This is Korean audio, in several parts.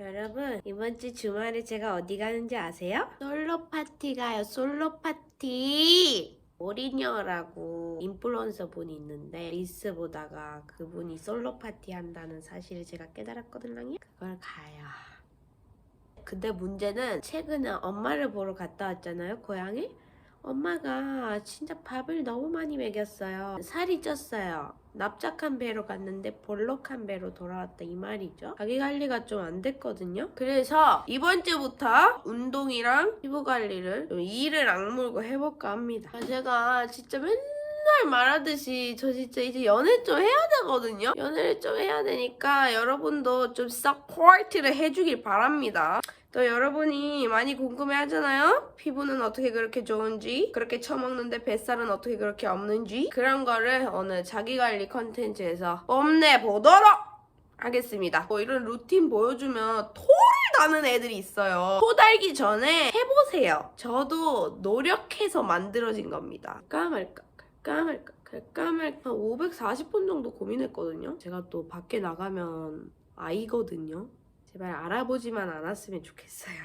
여러분 이번 주 주말에 제가 어디 가는지 아세요? 솔로 파티 가요. 솔로 파티. 오리녀라고 인플루언서 분이 있는데 리스 보다가 그분이 솔로 파티 한다는 사실을 제가 깨달았거든요. 그걸 가요. 근데 문제는 최근에 엄마를 보러 갔다 왔잖아요 고향에? 엄마가 진짜 밥을 너무 많이 먹였어요. 살이 쪘어요 납작한 배로 갔는데 볼록한 배로 돌아왔다 이 말이죠. 자기 관리가 좀 안 됐거든요. 그래서 이번 주부터 운동이랑 피부 관리를 좀 이를 악물고 해볼까 합니다. 아, 제가 진짜 맨날 말하듯이 저 진짜 이제 연애 좀 해야 되거든요. 연애를 좀 해야 되니까 여러분도 좀 서포트를 해주길 바랍니다. 또 여러분이 많이 궁금해 하잖아요? 피부는 어떻게 그렇게 좋은지, 그렇게 처먹는데 뱃살은 어떻게 그렇게 없는지, 그런 거를 오늘 자기관리 컨텐츠에서 뽐내보도록 하겠습니다. 뭐 이런 루틴 보여주면 토를 나는 애들이 있어요. 토 달기 전에 해보세요. 저도 노력해서 만들어진 겁니다. 까말까, 까말까, 까말까. 한 540번 정도 고민했거든요. 제가 또 밖에 나가면 아이거든요. 제발 알아보지만 않았으면 좋겠어요.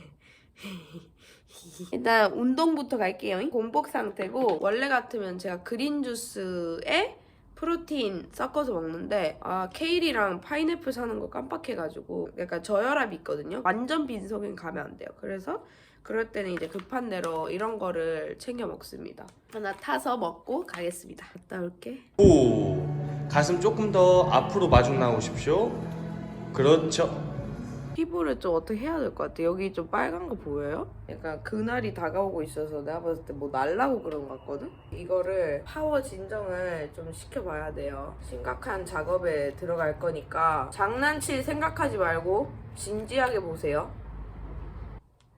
일단 운동부터 갈게요. 공복 상태고 원래 같으면 제가 그린 주스에 프로테인 섞어서 먹는데 아 케일이랑 파인애플 사는 거 깜빡해가지고 약간 저혈압이 있거든요. 완전 빈속엔 가면 안 돼요. 그래서 그럴 때는 이제 급한 대로 이런 거를 챙겨 먹습니다. 하나 타서 먹고 가겠습니다. 갔다 올게. 오, 가슴 조금 더 앞으로 마중 나오십시오. 그렇죠. 피부를 좀 어떻게 해야 될 것 같아. 여기 좀 빨간 거 보여요? 약간 그날이 다가오고 있어서 내가 봤을 때 뭐 날라고 그런 것 같거든? 이거를 파워 진정을 좀 시켜봐야 돼요. 심각한 작업에 들어갈 거니까 장난칠 생각하지 말고 진지하게 보세요.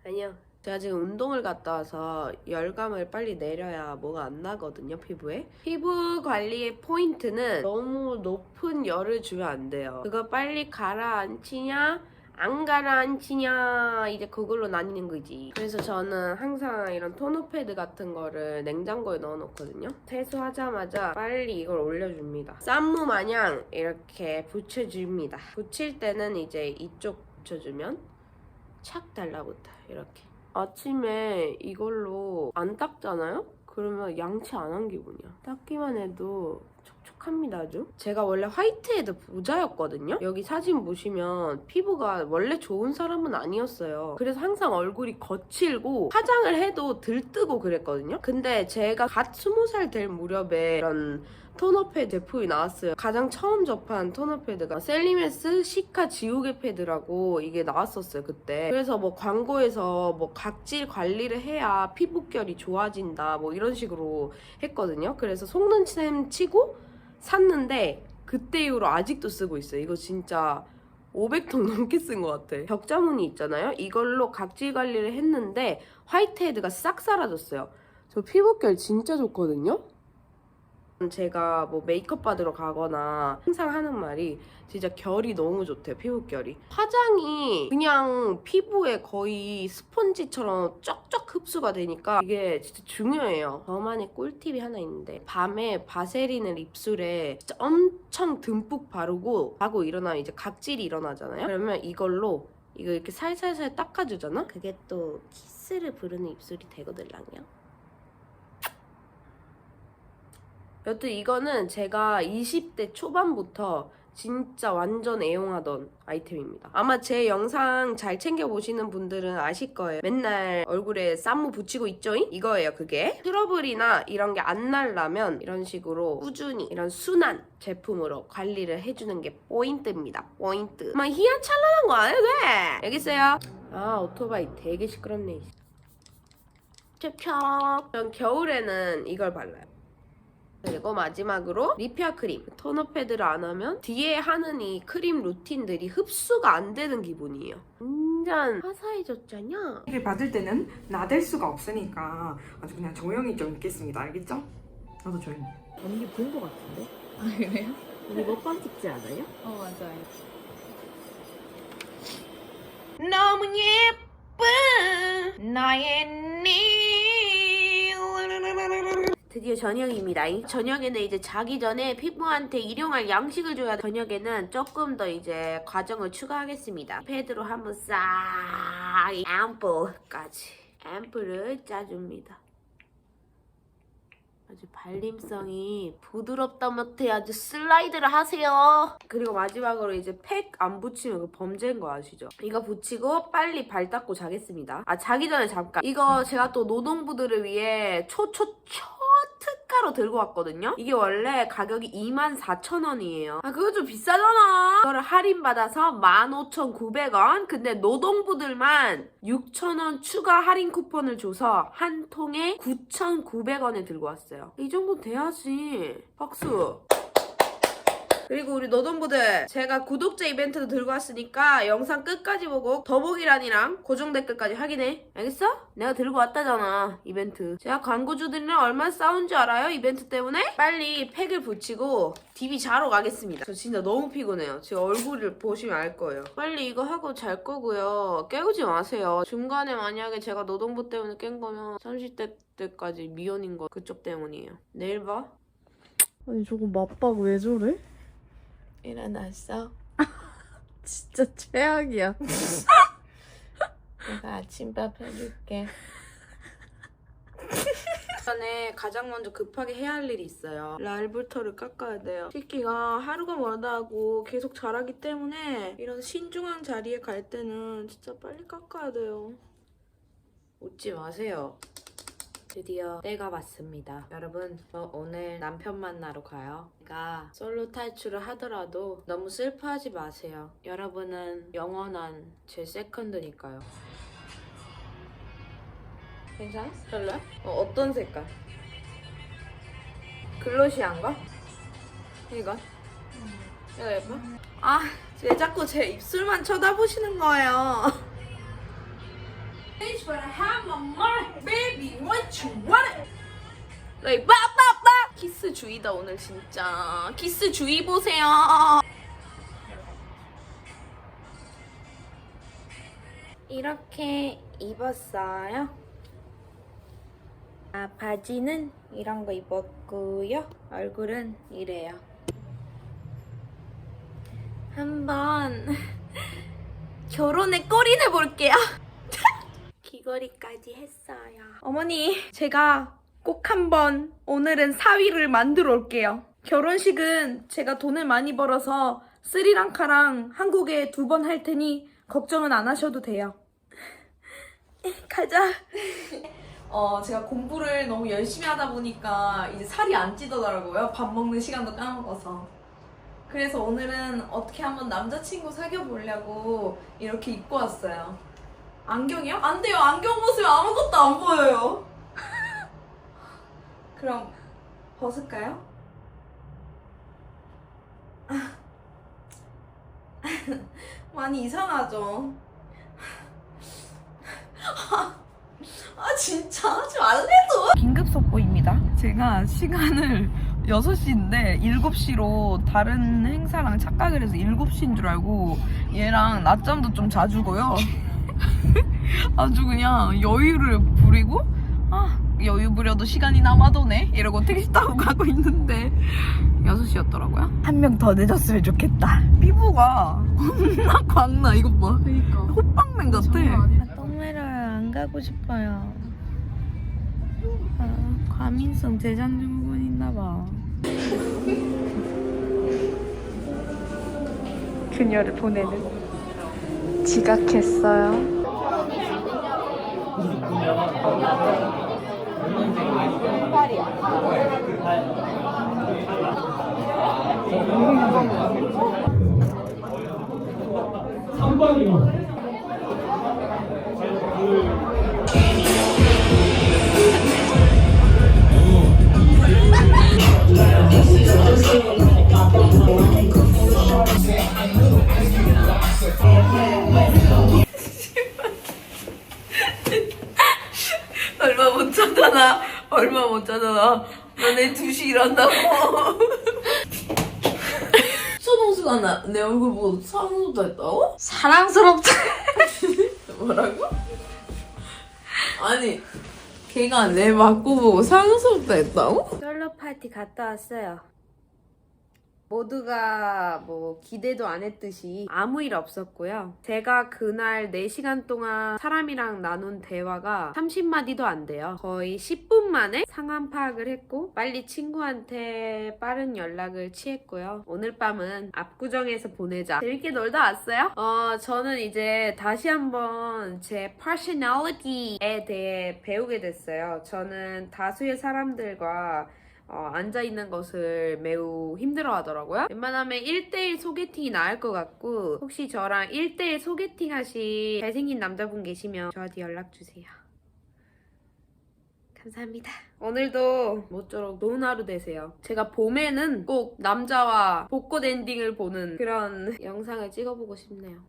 아니요. 제가 지금 운동을 갔다 와서 열감을 빨리 내려야 뭐가 안 나거든요, 피부에. 피부 관리의 포인트는 너무 높은 열을 주면 안 돼요. 그거 빨리 가라앉히냐? 안 가라앉히냐 이제 그걸로 나뉘는 거지 그래서 저는 항상 이런 토너 패드 같은 거를 냉장고에 넣어놓거든요 세수하자마자 빨리 이걸 올려줍니다 쌈무 마냥 이렇게 붙여줍니다 붙일 때는 이제 이쪽 붙여주면 착 달라붙어요 이렇게 아침에 이걸로 안 닦잖아요? 그러면 양치 안 한 기분이야 닦기만 해도 촉촉합니다 아주 제가 원래 화이트헤드 부자였거든요 여기 사진 보시면 피부가 원래 좋은 사람은 아니었어요 그래서 항상 얼굴이 거칠고 화장을 해도 들뜨고 그랬거든요 근데 제가 갓 스무 살될 무렵에 이런 토너 패드 제품이 나왔어요. 가장 처음 접한 토너 패드가 셀리메스 시카 지우개 패드라고 이게 나왔었어요, 그때. 그래서 뭐 광고에서 뭐 각질 관리를 해야 피부결이 좋아진다, 뭐 이런 식으로 했거든요. 그래서 속는 셈 치고 샀는데 그때 이후로 아직도 쓰고 있어요. 이거 진짜 500통 넘게 쓴 것 같아. 벽자무늬 있잖아요. 이걸로 각질 관리를 했는데 화이트헤드가 싹 사라졌어요. 저 피부결 진짜 좋거든요. 제가 뭐 메이크업 받으러 가거나 항상 하는 말이 진짜 결이 너무 좋대요 피부결이. 화장이 그냥 피부에 거의 스펀지처럼 쩍쩍 흡수가 되니까 이게 진짜 중요해요. 저만의 꿀팁이 하나 있는데 밤에 바세린을 입술에 진짜 엄청 듬뿍 바르고 자고 일어나면 이제 각질이 일어나잖아요. 그러면 이걸로 이거 이렇게 살살살 닦아주잖아? 그게 또 키스를 부르는 입술이 되거든요 여튼 이거는 제가 20대 초반부터 진짜 완전 애용하던 아이템입니다. 아마 제 영상 잘 챙겨보시는 분들은 아실 거예요. 맨날 얼굴에 쌈무 붙이고 있죠잉? 이거예요, 그게. 트러블이나 이런 게 안 날라면 이런 식으로 꾸준히 이런 순한 제품으로 관리를 해주는 게 포인트입니다. 포인트. 막 희한찬란한 거안 해도 돼! 알겠어요? 아, 오토바이 되게 시끄럽네. 찹찹. 전 겨울에는 이걸 발라요. 그리고 마지막으로 리피아 크림 토너 패드를 안 하면 뒤에 하는 이 크림 루틴들이 흡수가 안 되는 기분이에요 완전 화사해졌잖아 를 받을 때는 나댈 수가 없으니까 아주 그냥 조용히 좀 있겠습니다. 알겠죠? 나도 조용히. 언니 본 거 같은데? 아 그래요? 언니 먹방 찍지 않아요? 어 맞아요. 너무 예쁜 나의 니 드디어 저녁입니다. 저녁에는 이제 자기 전에 피부한테 일용할 양식을 줘야 돼. 저녁에는 조금 더 이제 과정을 추가하겠습니다. 패드로 한번 싹 앰플까지 앰플을 짜줍니다. 아주 발림성이 부드럽다 못해 아주 슬라이드를 하세요. 그리고 마지막으로 이제 팩 안 붙이면 그 범죄인 거 아시죠? 이거 붙이고 빨리 발 닦고 자겠습니다. 아 자기 전에 잠깐 이거 제가 또 노동부들을 위해 초초 초 특가로 들고 왔거든요. 이게 원래 가격이 24,000원이에요. 아 그거 좀 비싸잖아. 이거를 할인받아서 15,900원. 근데 노동부들만 6,000원 추가 할인 쿠폰을 줘서 한 통에 9,900원에 들고 왔어요. 이 정도 돼야지. 박수. 그리고 우리 노동부들 제가 구독자 이벤트도 들고 왔으니까 영상 끝까지 보고 더보기란이랑 고정 댓글까지 확인해. 알겠어? 내가 들고 왔다잖아 이벤트. 제가 광고주들이랑 얼마나 싸운 줄 알아요 이벤트 때문에? 빨리 팩을 붙이고 DB 자러 가겠습니다. 저 진짜 너무 피곤해요. 제 얼굴을 보시면 알 거예요. 빨리 이거 하고 잘 거고요. 깨우지 마세요. 중간에 만약에 제가 노동부 때문에 깬 거면 30대 때까지 미연인 거 그쪽 때문이에요. 내일 봐. 아니 저거 맞박 왜 저래? 일어났어? 진짜 최악이야. 내가 아침밥 해줄게. 전에 가장 먼저 급하게 해야 할 일이 있어요. 랄부터를 깎아야 돼요. 새끼가 하루가 멀다고 계속 자라기 때문에 이런 신중한 자리에 갈 때는 진짜 빨리 깎아야 돼요. 웃지 마세요. 드디어 때가 왔습니다. 여러분, 저 오늘 남편 만나러 가요. 제가 솔로 탈출을 하더라도 너무 슬퍼하지 마세요. 여러분은 영원한 제 세컨드니까요. 괜찮아? 별로야? 어, 어떤 색깔? 글로시한 거? 이거? 이거 예뻐? 아, 왜 자꾸 제 입술만 쳐다보시는 거예요? You want? like 빠빠빠 키스 주의다 오늘 진짜 키스 주의 보세요. 이렇게 입었어요. 아, 바지는 이런 거 입었고요. 얼굴은 이래요. 한번 결혼에 꼬리내 볼게요. 귀걸이까지 했어요. 어머니, 제가 꼭 한번 오늘은 사위를 만들어 올게요. 결혼식은 제가 돈을 많이 벌어서 스리랑카랑 한국에 두 번 할 테니 걱정은 안 하셔도 돼요. 가자. 어, 제가 공부를 너무 열심히 하다 보니까 이제 살이 안 찌더라고요. 밥 먹는 시간도 까먹어서. 그래서 오늘은 어떻게 한번 남자친구 사귀어 보려고 이렇게 입고 왔어요. 안경이요? 안 돼요. 안경 벗으면 아무것도 안 보여요. 그럼 벗을까요? 많이 이상하죠? 아 진짜 하지 말래도 긴급 속보입니다 제가 시간을 6시인데 7시로 다른 행사랑 착각을 해서 7시인 줄 알고 얘랑 낮잠도 좀 자주고요 아주 그냥 여유를 부리고 아 여유 부려도 시간이 남아도네 이러고 택시 타고 가고 있는데 6시였더라고요 한 명 더 늦었으면 좋겠다 피부가 겁나 광나 이것 봐 그니까. 호빵맨 같아 똥매러 안 가고 싶어요. 아, 과민성 대장 증후군 있나 봐. 그녀를 보내는 지각했어요. 얼마 자잖아 너네 2시 일한다고 손홍수가 나, 내 얼굴 보고 사랑스럽다 했다고? 사랑스럽다. 뭐라고? 아니 걔가 내 맞고 보고 상속도 했다고? 솔로 파티 갔다 왔어요. 모두가 뭐 기대도 안 했듯이 아무 일 없었고요. 제가 그날 4시간 동안 사람이랑 나눈 대화가 30마디도 안 돼요. 거의 10분 만에 상황 파악을 했고 빨리 친구한테 빠른 연락을 취했고요. 오늘 밤은 압구정에서 보내자. 재밌게 놀다 왔어요? 어, 저는 이제 다시 한번 제 personality에 대해 배우게 됐어요. 저는 다수의 사람들과 어, 앉아있는 것을 매우 힘들어 하더라고요. 웬만하면 1대1 소개팅이 나을 것 같고, 혹시 저랑 1대1 소개팅 하실 잘생긴 남자분 계시면 저한테 연락주세요. 감사합니다. 오늘도 모쪼록 좋은 하루 되세요. 제가 봄에는 꼭 남자와 복고 엔딩을 보는 그런 영상을 찍어보고 싶네요.